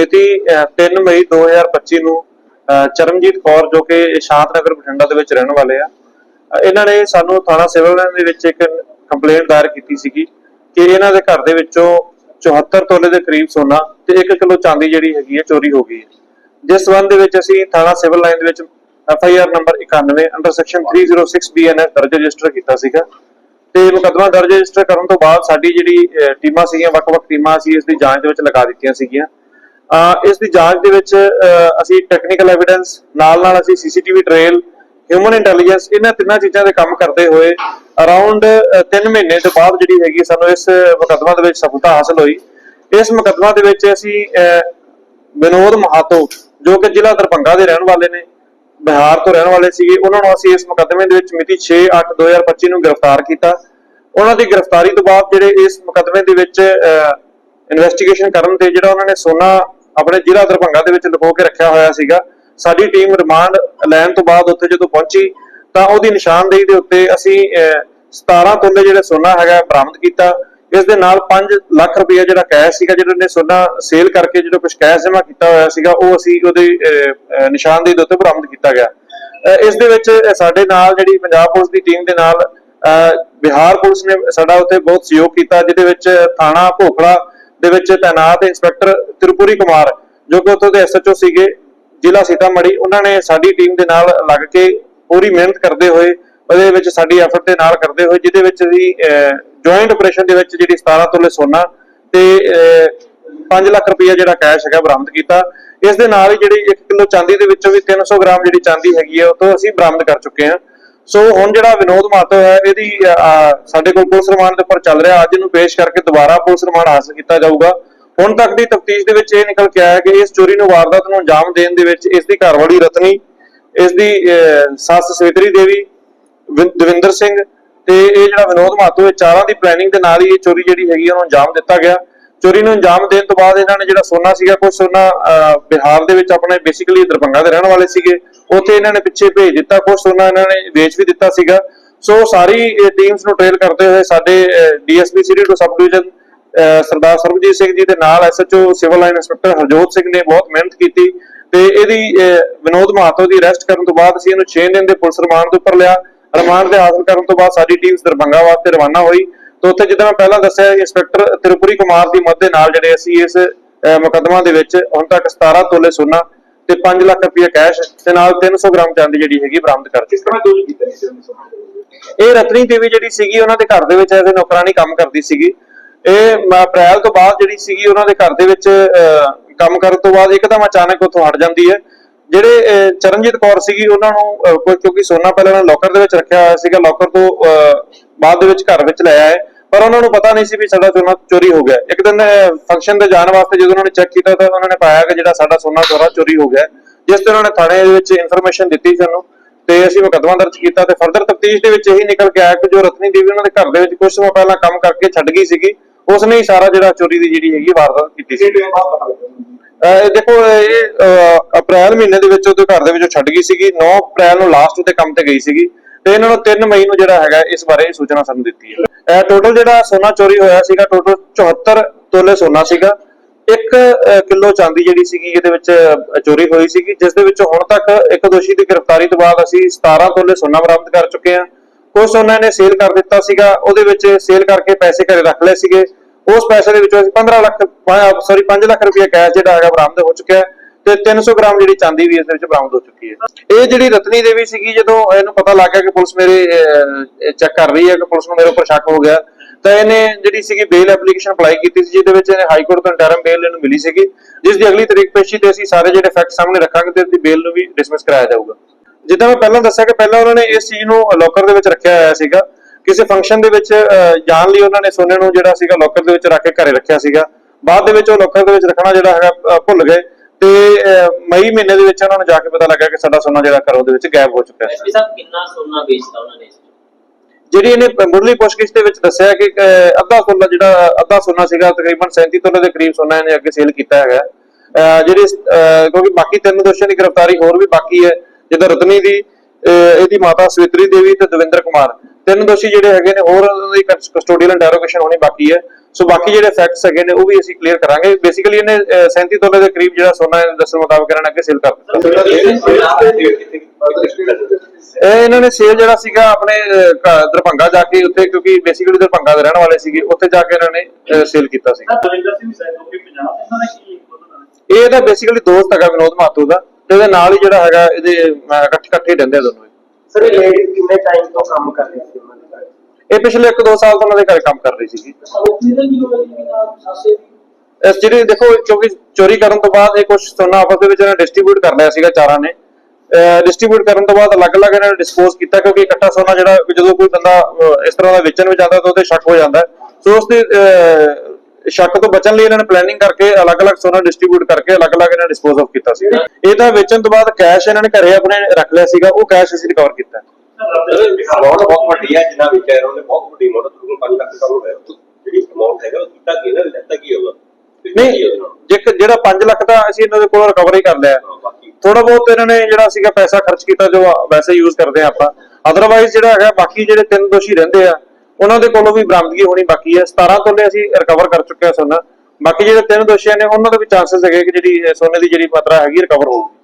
ਮਿਤੀ ਅਹ, 3 ਮਈ 2025 ਨੂੰ ਚਰਨਜੀਤ ਕੌਰ ਜੋ ਕਿ ਸ਼ਾਂਤ ਨਗਰ ਬਠਿੰਡਾ ਦੇ ਵਿੱਚ ਰਹਿਣ ਵਾਲੇ ਆ ਇਹਨਾਂ ਨੇ ਸਾਨੂੰ ਥਾਣਾ ਸਿਵਲ ਲਾਈਨ ਦੇ ਵਿੱਚ ਇੱਕ ਕੰਪਲੇਂਟ ਦਾਇਰ ਕੀਤੀ ਸੀਗੀ ਕਿ ਇਹਨਾਂ ਦੇ ਘਰ ਦੇ ਵਿੱਚੋਂ 74 ਤੋਲੇ ਦੇ ਕਰੀਬ ਸੋਨਾ ਤੇ 1 ਕਿਲੋ ਚਾਂਦੀ ਜਿਹੜੀ ਹੈਗੀ ਹੈ ਚੋਰੀ ਹੋ ਗਈ ਹੈ। ਜਿਸ ਸੰਬੰਧ ਦੇ ਵਿੱਚ ਅਸੀਂ ਥਾਣਾ ਸਿਵਲ ਲਾਈਨ ਦੇ ਵਿੱਚ F I R number 91 under section 306 BNS ਦਰਜ ਰਜਿਸਟਰ ਕੀਤਾ ਸੀਗਾ। ਤੇ ਮੁਕੱਦਮਾ ਦਰਜ ਰਜਿਸਟਰ ਕਰਨ ਤੋਂ ਬਾਅਦ ਸਾਡੀ ਜਿਹੜੀ ਟੀਮਾਂ ਸੀਗੀਆਂ ਵੱਖ-ਵੱਖ ਟੀਮਾਂ ਸੀ ਇਸ ਦੀ ਜਾਂਚ ਦੇ ਵਿੱਚ ਲਗਾ ਦਿੱਤੀਆਂ ਸੀਗੀਆਂ। ਇਸ ਦੀ ਜਾਂਚ ਦੇ ਵਿੱਚ ਅਸੀਂ ਟੈਕਨੀਕਲ ਐਵੀਡੈਂਸ ਨਾਲ-ਨਾਲ ਅਸੀਂ ਸੀਸੀਟੀਵੀ ਟ੍ਰੇਲ ਹਿਊਮਨ ਇੰਟੈਲੀਜੈਂਸ ਇਹਨਾਂ ਤਿੰਨਾਂ ਚੀਜ਼ਾਂ ਦੇ ਕੰਮ ਕਰਦੇ ਹੋਏ ਅਰਾਊਂਡ 3 ਮਹੀਨੇ ਤੋਂ ਬਾਅਦ ਜਿਹੜੀ ਹੈਗੀ ਸਾਨੂੰ ਇਸ ਮੁਕੱਦਮਾ ਦੇ ਵਿੱਚ ਸਫਲਤਾ ਹਾਸਲ ਹੋਈ। ਇਸ ਮੁਕੱਦਮਾ ਦੇ ਵਿੱਚ ਅਸੀਂ ਵਿਨੋਦ ਮਹਾਤੋ, ਜੋ ਕਿ ਜ਼ਿਲ੍ਹਾ ਦਰਭੰਗਾ ਦੇ ਰਹਿਣ ਵਾਲੇ ਨੇ, ਬਿਹਾਰ ਤੋਂ ਰਹਿਣ ਵਾਲੇ ਸੀਗੇ, ਉਹਨਾਂ ਨੂੰ ਅਸੀਂ ਇਸ ਮੁਕੱਦਮੇ ਦੇ ਵਿੱਚ ਮਿਤੀ 6/8/2025 ਨੂੰ ਗ੍ਰਿਫਤਾਰ ਕੀਤਾ। ਉਹਨਾਂ ਦੀ ਗ੍ਰਿਫਤਾਰੀ ਤੋਂ ਬਾਅਦ ਜਿਹੜੇ ਇਸ ਮੁਕੱਦਮੇ ਦੇ ਵਿੱਚ ਇਨਵੈਸਟੀਗੇਸ਼ਨ ਕਰਨ ਤੇ ਜਿਹੜਾ ਉਹਨਾਂ ਨੇ ਸੋਨਾ ਆਪਣੇ ਜ਼ਿਲ੍ਹਾ ਦਰਭੰਗਾ ਦੇ ਵਿੱਚ ਲੁਕੋ ਕੇ ਰੱਖਿਆ ਹੋਇਆ ਸੀਗਾ। ਸਾਡੀ ਟੀਮ ਰਿਮਾਂਡ ਲੈਣ ਤੋਂ ਬਾਅਦ ਉੱਥੇ ਜਦੋਂ ਪਹੁੰਚੀ ਤਾਂ ਉਹਦੀ ਨਿਸ਼ਾਨਦੇਹੀ ਦੇ ਉੱਤੇ ਅਸੀਂ 17 ਤੋਲੇ ਜਿਹੜੇ ਸੋਨਾ ਹੈਗਾ ਬਰਾਮਦ ਕੀਤਾ। ਇਸ ਦੇ ਨਾਲ 5 ਲੱਖ ਰੁਪਏ ਜਿਹੜਾ ਕੈਸ਼ ਸੀਗਾ ਜਿਹੜਾ ਉਹਨੇ ਸੋਨਾ ਸੇਲ ਕਰਕੇ ਜਿਹੜਾ ਕੁਝ ਕੈਸ਼ ਜਮ੍ਹਾਂ ਕੀਤਾ ਹੋਇਆ ਸੀਗਾ ਉਹ ਅਸੀਂ ਉਹਦੀ ਨਿਸ਼ਾਨਦੇਹੀ ਦੇ ਉੱਤੇ ਬਰਾਮਦ ਕੀਤਾ ਗਿਆ। ਅਹ, ਇਸ ਦੇ ਵਿੱਚ ਸਾਡੇ ਨਾਲ ਜਿਹੜੀ ਪੰਜਾਬ ਪੁਲਿਸ ਦੀ ਟੀਮ ਦੇ ਨਾਲ ਬਿਹਾਰ ਪੁਲਿਸ ਨੇ ਸਾਡਾ ਉੱਥੇ ਬਹੁਤ ਸਹਿਯੋਗ ਕੀਤਾ ਜਿਹਦੇ ਵਿੱਚ ਥਾਣਾ ਭੋਖੜਾ ਦੇ ਵਿੱਚ ਤਾਇਨਾਤ ਇੰਸਪੈਕਟਰ ਤਿਰਪੁਰੀ ਕੁਮਾਰ ਜੋ ਕਿ ਉੱਥੋਂ ਦੇ ਐਸਐਚਓ ਸੀਗੇ, ਜ਼ਿਲ੍ਹਾ ਸੀਤਾਮੜੀ ਉਹਨਾਂ ਨੇ ਸਾਡੀ ਟੀਮ ਦੇ ਨਾਲ ਲੱਗ ਕੇ ਪੂਰੀ ਮਿਹਨਤ ਕਰਦੇ ਹੋਏ, ਉਹਦੇ ਵਿੱਚ ਸਾਡੀ ਐਫਰਟ ਦੇ ਨਾਲ ਕਰਦੇ ਹੋਏ, ਜਿਹਦੇ ਵਿੱਚ ਅਸੀਂ ਜੁਆਇੰਟ ਆਪਰੇਸ਼ਨ ਦੇ ਵਿੱਚ ਜਿਹੜੀ 17 ਤੋਲੇ ਸੋਨਾ ਤੇ 5 ਲੱਖ ਰੁਪਇਆ ਜਿਹੜਾ ਕੈਸ਼ ਹੈਗਾ ਬਰਾਮਦ ਕੀਤਾ। ਇਸ ਦੇ ਨਾਲ ਹੀ ਜਿਹੜੀ 1 ਕਿਲੋ ਚਾਂਦੀ ਦੇ ਵਿੱਚੋਂ ਵੀ 300 ਗ੍ਰਾਮ ਜਿਹੜੀ ਚਾਂਦੀ ਹੈਗੀ ਹੈ ਉਹ ਤੋਂ ਅਸੀਂ ਬਰਾਮਦ ਕਰ ਚੁੱਕੇ ਹਾਂ। ਸੋ ਹੁਣ ਜਿਹੜਾ ਵਿਨੋਦ ਮਾਤੋ ਹੈ, ਇਹਦੀ ਸਾਡੇ ਕੋਲ ਪੁਲਿਸ ਰਿਮਾਂਡ ਦੇ ਉੱਪਰ ਚੱਲ ਰਿਹਾ। ਅੱਜ ਇਹਨੂੰ ਪੇਸ਼ ਕਰਕੇ ਦੁਬਾਰਾ ਪੁਲਿਸ ਰਿਮਾਂਡ ਹਾਸਲ ਕੀਤਾ ਜਾਊਗਾ। ਹੁਣ ਤੱਕ ਦੀ ਤਫਤੀਸ਼ ਦੇ ਵਿੱਚ ਇਹ ਨਿਕਲ ਕੇ ਆਇਆ ਕਿ ਇਸ ਚੋਰੀ ਨੂੰ ਵਾਰਦਾਤ ਨੂੰ ਅੰਜਾਮ ਦੇਣ ਦੇ ਵਿੱਚ ਇਸ ਦੀ ਘਰਵਾਲੀ ਰਤਨੀ, ਇਸ ਦੀ ਸੱਸ ਸਵੇਤਰੀ ਦੇਵੀ ਦਵਿੰਦਰ ਸਿੰਘ ਤੇ ਇਹ ਜਿਹੜਾ ਵਿਨੋਦ ਮਾਤੋ, ਇਹ ਚਾਰਾਂ ਦੀ ਪਲੈਨਿੰਗ ਦੇ ਨਾਲ ਹੀ ਇਹ ਚੋਰੀ ਜਿਹੜੀ ਹੈਗੀ ਉਹਨੂੰ ਅੰਜਾਮ ਦਿੱਤਾ ਗਿਆ। ਚੋਰੀ ਨੂੰ ਅੰਜਾਮ ਦੇਣ ਤੋਂ ਬਾਅਦ ਇਹਨਾਂ ਨੇ ਜਿਹੜਾ ਸੋਨਾ ਸੀਗਾ ਕੁਝ ਸੋਨਾ ਬਿਹਾਰ ਦੇ ਵਿੱਚ ਆਪਣੇ ਬੇਸਿਕਲੀ ਦਰਭੰਗਾ ਦੇ ਰਹਿਣ ਵਾਲੇ ਸੀਗੇ। ਉੱਥੇ ਇਹਨਾਂ ਨੇ ਪਿੱਛੇ ਭੇਜ ਦਿੱਤਾ ਕੁਝ ਸੋਨਾ ਇਹਨਾਂ ਨੇ ਵੇਚ ਵੀ ਦਿੱਤਾ ਸੀਗਾ। ਸੋ ਸਾਰੀ ਟੀਮਸ ਨੂੰ ਟ੍ਰੇਲ ਕਰਦੇ ਹੋਏ ਸਾਡੇ DSP city two sub division Sardar Sarabjit Singh ji ਦੇ ਨਾਲ SHO civil line inspector Harjot Singh ਨੇ ਬਹੁਤ ਮਿਹਨਤ ਕੀਤੀ ਤੇ ਇਹਦੀ ਵਿਨੋਦ ਮਹਾਤੋ ਦੀ ਅਰੈਸਟ ਕਰਨ ਤੋਂ ਬਾਅਦ ਅਸੀਂ ਇਹਨੂੰ 6 ਦਿਨ ਦੇ ਪੁਲਿਸ ਰਿਮਾਂਡ ਦੇ ਉੱਪਰ ਲਿਆ। ਰਿਮਾਂਡ ਦੇ ਹਾਸਲ ਕਰਨ ਤੋਂ ਬਾਅਦ ਸਾਡੀ ਟੀਮ ਦਰਭੰਗਾ ਵਾਸਤੇ ਰਵਾਨਾ ਹੋਈ। ਤੇ ਉੱਥੇ ਜਿੱਦਾਂ ਮੈਂ ਪਹਿਲਾਂ ਦੱਸਿਆ ਇੰਸਪੈਕਟਰ ਤਿਰਪੁਰੀ ਕੁਮਾਰ ਦੀ ਮਦਦ ਦੇ ਨਾਲ ਜਿਹੜੇ ਅਸੀਂ ਇਸ ਮੁਕੱਦਮਾ ਦੇ ਵਿੱਚ ਹੁਣ ਤੱਕ 17 ਤੋਲੇ ਸੋਨਾ ਤੇ 5 ਲੱਖ ਰੁਪਏ ਕੈਸ਼ ਤੇ ਨਾਲ 300 ਗ੍ਰਾਮ ਚਾਂਦੀ ਜਿਹੜੀ ਹੈਗੀ ਬਰਾਮਦ ਕਰ ਨੂੰ ਇਹ ਰਤਨੀ ਦੇਵੀ ਜਿਹੜੀ ਸੀਗੀ ਉਹਨਾਂ ਦੇ ਘਰ ਦੇ ਵਿੱਚ ਐਜ਼ ਨੌਕਰਾਨੀ ਕੰਮ ਕਰਦੀ ਸੀਗੀ। ਇਹ ਅਪ੍ਰੈਲ ਤੋਂ ਬਾਅਦ ਜਿਹੜੀ ਸੀਗੀ ਉਹਨਾਂ ਦੇ ਘਰ ਦੇ ਵਿੱਚ ਕੰਮ ਕਰਨ ਤੋਂ ਬਾਅਦ ਇੱਕਦਮ ਅਚਾਨਕ ਉੱਥੋਂ ਹਟ ਜਾਂਦੀ ਹੈ। ਜਿਹੜੇ ਚਰਨਜੀਤ ਕੌਰ ਸੀਗੀ ਉਹਨਾਂ ਨੂੰ ਕਿਉਂਕਿ ਸੋਨਾ ਪਹਿਲਾਂ ਉਹਨਾਂ ਲੋਕਰ ਦੇ ਵਿੱਚ ਰੱਖਿਆ ਹੋਇਆ ਸੀਗਾ ਲੋਕਰ ਤੋਂ ਬਾਅਦ ਦੇ ਵਿੱਚ ਘਰ ਵਿੱਚ ਲੈ ਆਏ। ਪਰ ਉਹਨਾਂ ਨੂੰ ਪਤਾ ਨਹੀਂ ਸੀ ਵੀ ਸਾਡਾ ਸੋਨਾ ਚੋਰੀ ਹੋ ਗਿਆ। ਇੱਕ ਦਿਨ ਫੰਕਸ਼ਨ ਤੇ ਜਾਣ ਵਾਸਤੇ ਜਦੋਂ ਉਹਨਾਂ ਨੇ ਚੈੱਕ ਕੀਤਾ ਤਾਂ ਉਹਨਾਂ ਨੇ ਪਾਇਆ ਕਿ ਜਿਹੜਾ ਸਾਡਾ ਸੋਨਾ ਸਾਰਾ ਚੋਰੀ ਹੋ ਗਿਆ। ਜਿਸ ਤੇ ਉਹਨਾਂ ਨੇ ਥਾਣੇ ਦੇ ਵਿੱਚ ਇਨਫੋਰਮੇਸ਼ਨ ਦਿੱਤੀ ਸਾਨੂੰ ਤੇ ਅਸੀਂ ਮੁਕੱਦਮਾ ਦਰਜ ਕੀਤਾ ਤੇ ਫਰਦਰ ਤਫਤੀਸ਼ ਦੇ ਵਿੱਚ ਇਹੀ ਨਿਕਲ ਕੇ ਆਇਆ ਕਿ ਜੋ ਰਤਨੀ ਦੇਵੀ ਉਹਨਾਂ ਦੇ ਘਰ ਦੇ ਵਿੱਚ ਕੁਝ ਸਮਾਂ ਪਹਿਲਾਂ ਕੰਮ ਕਰਕੇ ਛੱਡ ਗਈ ਸੀਗੀ ਉਸਨੇ ਹੀ ਸਾਰਾ ਜਿਹੜਾ ਚੋਰੀ ਦੀ ਜਿਹੜੀ ਹੈਗੀ ਵਾਰਦਾਤ ਕੀਤੀ ਸੀ। ਦੇਖੋ ਇਹ ਅਪ੍ਰੈਲ ਮਹੀਨੇ ਦੇ ਵਿੱਚ ਉਹਦੇ ਘਰ ਦੇ ਵਿੱਚੋਂ ਛੱਡ ਗਈ ਸੀਗੀ। 9 ਅਪ੍ਰੈਲ ਨੂੰ ਲਾਸਟ ਉਹਦੇ ਕੰਮ ਤੇ ਗਈ ਸੀਗੀ। ਤੇ ਇਹਨਾਂ ਨੂੰ 3 ਮਈ ਨੂੰ ਜਿਹੜਾ ਹੈਗਾ ਇਸ ਬਾਰੇ ਸੂਚਨਾ ਸਾਨੂੰ ਦਿੱਤੀ ਹੈ। ਟੋਟਲ ਜਿਹੜਾ ਸੋਨਾ ਚੋਰੀ ਹੋਇਆ ਸੀਗਾ ਟੋਟਲ 74 ਤੋਲੇ ਸੋਨਾ ਸੀਗਾ। 1 ਕਿਲੋ ਚਾਂਦੀ ਜਿਹੜੀ ਸੀਗੀ, ਇਹਦੇ ਵਿੱਚ ਚੋਰੀ ਹੋਈ ਸੀਗੀ, ਜਿਸ ਦੇ ਵਿੱਚੋਂ ਹੁਣ ਤੱਕ ਇੱਕ ਦੋਸ਼ੀ ਦੀ ਗ੍ਰਿਫਤਾਰੀ ਤੋਂ ਬਾਅਦ ਅਸੀਂ 17 ਤੋਲੇ ਸੋਨਾ ਬਰਾਮਦ ਕਰ ਚੁੱਕੇ ਹਾਂ। ਕੁਝ ਸੋਨਾ ਨੇ ਸੇਲ ਕਰ ਦਿੱਤਾ ਸੀਗਾ, ਉਹਦੇ ਵਿੱਚ ਸੇਲ ਕਰਕੇ ਪੈਸੇ ਘਰੇ ਰੱਖ ਲਏ ਸੀਗੇ। ਉਸ ਪੈਸੇ ਦੇ ਵਿੱਚੋਂ ਅਸੀਂ 15 ਲੱਖ ਸੌਰੀ 5 ਲੱਖ ਰੁਪਏ ਕੈਸ਼ ਜਿਹੜਾ ਹੈਗਾ ਬਰਾਮਦ ਹੋ ਚੁੱਕਿਆ ਹੈ। ਤੇ 300 ਗ੍ਰਾਮ ਜਿਹੜੀ ਚਾਂਦੀ ਵੀ ਇਸ ਦੇ ਵਿੱਚ ਬਰਾਮਦ ਹੋ ਚੁੱਕੀ ਹੈ। ਇਹ ਜਿਹੜੀ ਰਤਨੀ ਦੇਵੀ ਸੀਗੀ, ਜਦੋਂ ਇਹਨੂੰ ਪਤਾ ਲੱਗ ਗਿਆ ਕਿ ਪੁਲਿਸ ਮੇਰੇ ਚੈੱਕ ਕਰ ਰਹੀ ਹੈ ਕਿ ਪੁਲਿਸ ਨੂੰ ਮੇਰੇ ਉੱਪਰ ਸ਼ੱਕ ਹੋ ਗਿਆ, ਤਾਂ ਇਹਨੇ ਜਿਹੜੀ ਸੀਗੀ ਬੇਲ ਐਪਲੀਕੇਸ਼ਨ ਅਪਲਾਈ ਕੀਤੀ ਸੀ, ਜਿਹਦੇ ਵਿੱਚ ਇਹਨੇ ਹਾਈ ਕੋਰਟ ਤੋਂ ਇੰਟਰਮ ਬੇਲ ਇਹਨੂੰ ਮਿਲੀ ਸੀਗੀ, ਜਿਸ ਦੀ ਅਗਲੀ ਤਰੀਕ ਪੇਸ਼ੀ ਤੇ ਅਸੀਂ ਸਾਰੇ ਜਿਹੜੇ ਫੈਕਟ ਸਾਹਮਣੇ ਰੱਖਾਂਗੇ ਤੇ ਇਹਦੀ ਬੇਲ ਨੂੰ ਵੀ ਡਿਸਮਿਸ ਕਰਾਇਆ ਜਾਊਗਾ। ਜਿੱਦਾਂ ਮੈਂ ਪਹਿਲਾਂ ਦੱਸਿਆ ਕਿ ਪਹਿਲਾਂ ਉਹਨਾਂ ਨੇ ਇਸ ਚੀਜ਼ ਨੂੰ ਲੋਕਰ ਦੇ ਵਿੱਚ ਰੱਖਿਆ ਹੋਇਆ ਸੀਗਾ, ਕਿਸੇ ਫੰਕਸ਼ਨ ਦੇ ਵਿੱਚ ਜਾਣ ਲਈ ਉਹਨਾਂ ਨੇ ਸੋਨੇ ਨੂੰ ਜਿਹੜਾ ਸੀਗਾ ਲੋਕਰ ਦੇ ਵਿੱਚ ਰੱਖ ਕੇ ਘਰੇ ਰੱਖਿਆ ਸੀਗਾ। ਬਾਅਦ ਦੇ ਵਿੱਚ ਉਹ ਲੋਕਰ ਦੇ ਵਿੱਚ ਰੱਖਣਾ ਜਿਹੜਾ ਹੈਗਾ ਭੁੱਲ ਗਏ। ਤੇ ਮਈ ਮਹੀਨੇ ਦੇ ਵਿੱਚ ਉਹਨਾਂ ਨੂੰ ਜਾ ਕੇ ਪਤਾ ਲੱਗਾ ਕਿ ਸਾਡਾ ਸੋਨਾ ਜਿਹੜਾ ਘਰੋਂ ਦੇ ਵਿੱਚ ਗਾਇਬ ਹੋ ਚੁੱਕਾ ਹੈ ਐਸਪੀ ਸਾਹਿਬ ਕਿੰਨਾ ਸੋਨਾ ਵੇਚਦਾ ਉਹਨਾਂ ਨੇ? ਜਿਹੜੀ ਇਹਨੇ ਮੁੱਢਲੀ ਪੁੱਛਗਿੱਛ ਦੇ ਵਿੱਚ ਦੱਸਿਆ ਕਿ ਅੱਧਾ ਸੋਨਾ ਜਿਹੜਾ ਅੱਧਾ ਸੋਨਾ ਸੀਗਾ ਤਕਰੀਬਨ 37 ਤੋਲੇ ਦੇ ਕਰੀਬ ਸੋਨਾ ਇਹਨੇ ਅੱਗੇ ਸੇਲ ਕੀਤਾ ਹੈਗਾ। ਜਿਹੜੀ ਕਿਉਂਕਿ ਬਾਕੀ ਤਿੰਨ ਦੋਸ਼ੀਆਂ ਦੀ ਗ੍ਰਿਫਤਾਰੀ ਹੋਰ ਵੀ ਬਾਕੀ ਹੈ ਜਿੱਦਾਂ ਰਤਨੀ ਦੀ ਇਹਦੀ ਮਾਤਾ ਸਵਿਤਰੀ ਦੇਵੀ ਤੇ ਦਵਿੰਦਰ ਕੁਮਾਰ। ਤਿੰਨ ਦੋਸ਼ੀ ਜਿਹੜੇ ਹੈਗੇ ਨੇ ਹੋਰ ਉਹਨਾਂ ਦੀ ਕਸਟੋਡੀਅਲ ਇੰਟਰੋਗੇਸ਼ਨ ਹੋਣੀ ਬਾਕੀ ਹੈ। ਸੋ ਬਾਕੀ ਜਿਹੜੇ ਫੈਕਟਸ ਹੈਗੇ ਨੇ ਉਹ ਵੀ ਅਸੀਂ ਕਲੀਅਰ ਕਰਾਂਗੇ। ਬੇਸਿਕਲੀ ਇਹਨੇ ਅਹ, 37 ਤੋਲੇ ਦੇ ਕਰੀਬ ਜਿਹੜਾ ਸੋਨਾ ਦੱਸਣ ਮੁਤਾਬਕ ਇਹਨਾਂ ਨੇ ਅੱਗੇ ਸੇਲ ਕਰ ਦਿੱਤਾ। ਇਹ ਇਹਨਾਂ ਨੇ ਸੇਲ ਜਿਹੜਾ ਸੀਗਾ ਆਪਣੇ ਦਰਭੰਗਾ ਜਾ ਕੇ ਉੱਥੇ ਕਿਉਂਕਿ ਬੇਸਿਕਲੀ ਦਰਭੰਗਾ ਦੇ ਰਹਿਣ ਵਾਲੇ ਸੀਗੇ ਉੱਥੇ ਜਾ ਕੇ ਇਹਨਾਂ ਨੇ ਸੇਲ ਕੀਤਾ ਸੀ? ਇਹ ਇਹਦਾ ਬੇਸਿਕਲੀ ਦੋਸਤ ਹੈਗਾ ਵਿਨੋਦ ਮਾਤੂ ਦਾ ਤੇ ਇਹਦੇ ਨਾਲ ਹੀ ਜਿਹੜਾ ਹੈਗਾ ਇਹਦੇ ਇਕੱਠੇ ਇਕੱਠੇ ਹੀ ਰਹਿੰਦੇ ਦੋਨੋਂ। ਸਰ ਇਹ ਕਿੰਨੇ ਟਾਈਮ ਤੋਂ ਕੰਮ ਕਰ ਰਹੀ ਸੀ ਇਹ ਪਿਛਲੇ 1-2 ਸਾਲ ਤੋਂ ਉਹਨਾਂ ਦੇ ਘਰੇ ਕੰਮ ਕਰ ਰਹੀ ਸੀਗੀ। ਇਸ ਜਿਹੜੀ ਦੇਖੋ, ਕਿਉਂਕਿ ਚੋਰੀ ਕਰਨ ਤੋਂ ਬਾਅਦ ਇਹ ਕੁਝ ਸੋਨਾ ਆਪਸ ਦੇ ਵਿੱਚ ਇਹਨਾਂ ਡਿਸਟ੍ਰੀਬਿਊਟ ਕਰ ਲਿਆ ਸੀਗਾ ਚਾਰਾਂ ਨੇ। ਡਿਸਟ੍ਰੀਬਿਊਟ ਕਰਨ ਤੋਂ ਬਾਅਦ ਅਲੱਗ-ਅਲੱਗ ਇਹਨਾਂ ਨੇ ਡਿਸਪੋਜ਼ ਕੀਤਾ ਕਿਉਂਕਿ ਇਕੱਠਾ ਸੋਨਾ ਜਿਹੜਾ ਜਦੋਂ ਕੋਈ ਬੰਦਾ ਇਸ ਤਰ੍ਹਾਂ ਦਾ ਵੇਚਣ ਵਿੱਚ ਜਾਂਦਾ ਤਾਂ ਉਹਤੇ ਸ਼ੱਕ ਹੋ ਜਾਂਦਾ। ਸੋ ਉਸ ਦੇ ਸ਼ੱਕ ਤੋਂ ਬਚਣ ਲਈ ਇਹਨਾਂ ਨੇ ਪਲੈਨਿੰਗ ਕਰਕੇ ਅਲੱਗ-ਅਲੱਗ ਸੋਨਾ ਡਿਸਟ੍ਰੀਬਿਊਟ ਕਰਕੇ ਅਲੱਗ-ਅਲੱਗ ਇਹਨਾਂ ਡਿਸਪੋਜ਼ ਆਫ ਕੀਤਾ ਸੀ ਇਹ ਤਾਂ ਵੇਚਣ ਤੋਂ ਬਾਅਦ ਕੈਸ਼ ਇਹਨਾਂ ਨੇ ਘਰੇ ਆਪਣੇ ਰੱਖ ਲਿਆ ਸੀਗਾ, ਉਹ ਕੈਸ਼ ਅਸੀਂ ਰਿਕਵਰ ਕੀਤਾ। ਅਮਾਉਂਟ ਬਹੁਤ ਵੱਡੀ ਹੈ ਜਿੰਨਾ ਵਿੱਚ ਇਹਨਾਂ ਨੇ ਬਹੁਤ ਵੱਡੀ ਅਮਾਉਂਟ ਤੋਂ 5 ਲੱਖ ਦਾ ਹੋਇਆ ਜਿਹੜੀ ਅਮਾਉਂਟ ਹੈਗਾ ਉਹ ਕੀਤਾ ਕੀ ਇਹਨਾਂ ਨੇ ਲੈਤਾ ਕੀ ਹੋਗਾ ਨਹੀਂ ਜੇ- ਜਿਹੜਾ 5 ਲੱਖ ਦਾ ਅਸੀਂ ਇਹਨਾਂ ਦੇ ਕੋਲ ਰਿਕਵਰੀ ਕਰ ਲਿਆ। ਬਾਕੀ। ਥੋੜਾ ਬਹੁਤ ਇਹਨਾਂ ਨੇ ਜਿਹੜਾ ਸੀਗਾ ਪੈਸਾ ਖਰਚ ਕੀਤਾ ਜੋ ਵੈਸੇ ਯੂਜ਼ ਕਰਦੇ ਆ ਆਪਾਂ। ਅਦਰਵਾਈਜ਼ ਜਿਹੜਾ ਹੈਗਾ ਬਾਕੀ ਜਿਹੜੇ ਤਿੰਨ ਦੋਸ਼ੀ ਰਹਿੰਦੇ ਆ ਉਹਨਾਂ ਦੇ ਕੋਲੋਂ ਵੀ ਬਰਾਮਦਗੀ ਹੋਣੀ ਬਾਕੀ ਹੈ 17 ਤੋਲੇ ਅਸੀਂ ਰਿਕਵਰ ਕਰ ਚੁੱਕੇ ਆ ਸੋਨਾ। ਬਾਕੀ ਜਿਹੜੇ ਤਿੰਨ ਦੋਸ਼ੀਆਂ ਨੇ ਉਹਨਾਂ ਦੇ ਵੀ ਚਾਂਸਸ ਹੈਗੇ ਕਿ ਜਿਹੜੀ ਸੋਨੇ ਦੀ ਜਿਹੜੀ ਮਾਤਰਾ ਹੈਗੀ ਰਿਕਵਰ ਹੋਊਗੀ।